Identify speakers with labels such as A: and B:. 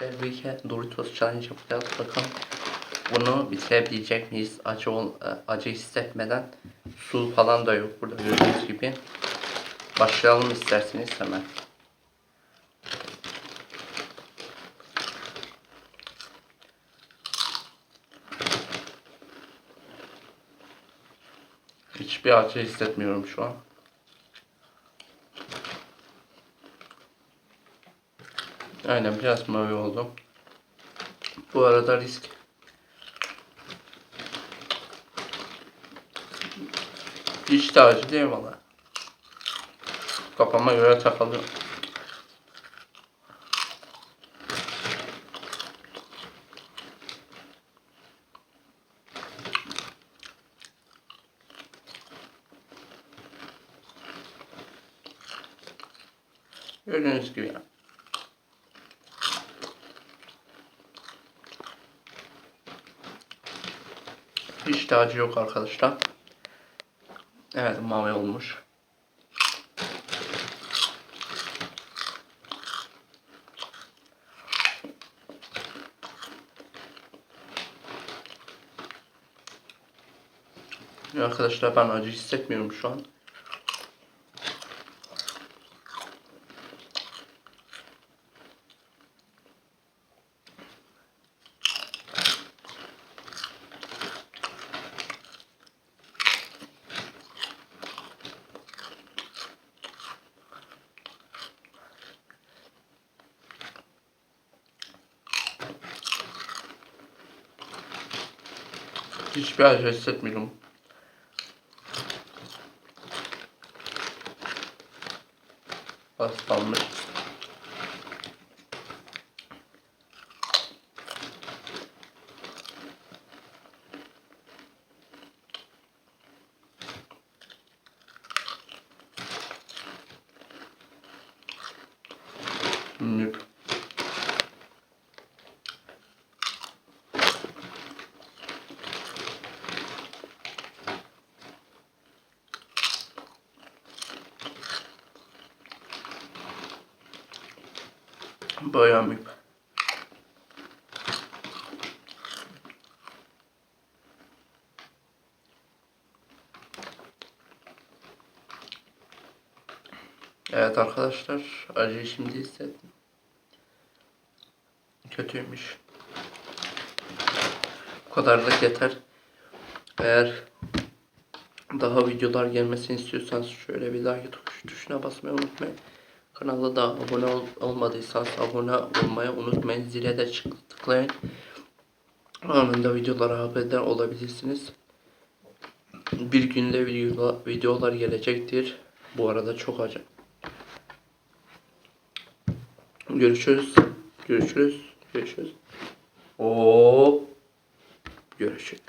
A: Derbiye Doritos Challenge yapacağız. Bakalım bunu bitirebilecek miyiz? Acı, ol, e, acı hissetmeden. Su falan da yok burada gördüğünüz gibi. Başlayalım isterseniz hemen. Hiçbir acı hissetmiyorum şu an. Aynen biraz mavi oldu. Bu arada risk. Hiç de acı değil valla. Kafama göre takılıyor. Gördüğünüz gibi yani. Hiç de acı yok arkadaşlar. Evet mavi olmuş. Arkadaşlar ben acı hissetmiyorum şu an. Hiçbir acı hissetmiyorum. Az kalmış. Bayağı müp. Evet arkadaşlar acıyı şimdi hissettim. Kötüymüş. Bu kadarlık yeter. Eğer daha videolar gelmesini istiyorsanız şöyle bir like tuş, tuşuna basmayı unutmayın. Kanala da abone ol, olmadıysanız abone olmayı unutmayın. Zile de tıklayın. Anında videolara haberdar olabilirsiniz. Bir günde video, videolar gelecektir. Bu arada çok acı. Görüşürüz. Görüşürüz. Görüşürüz. Oo. Görüşürüz.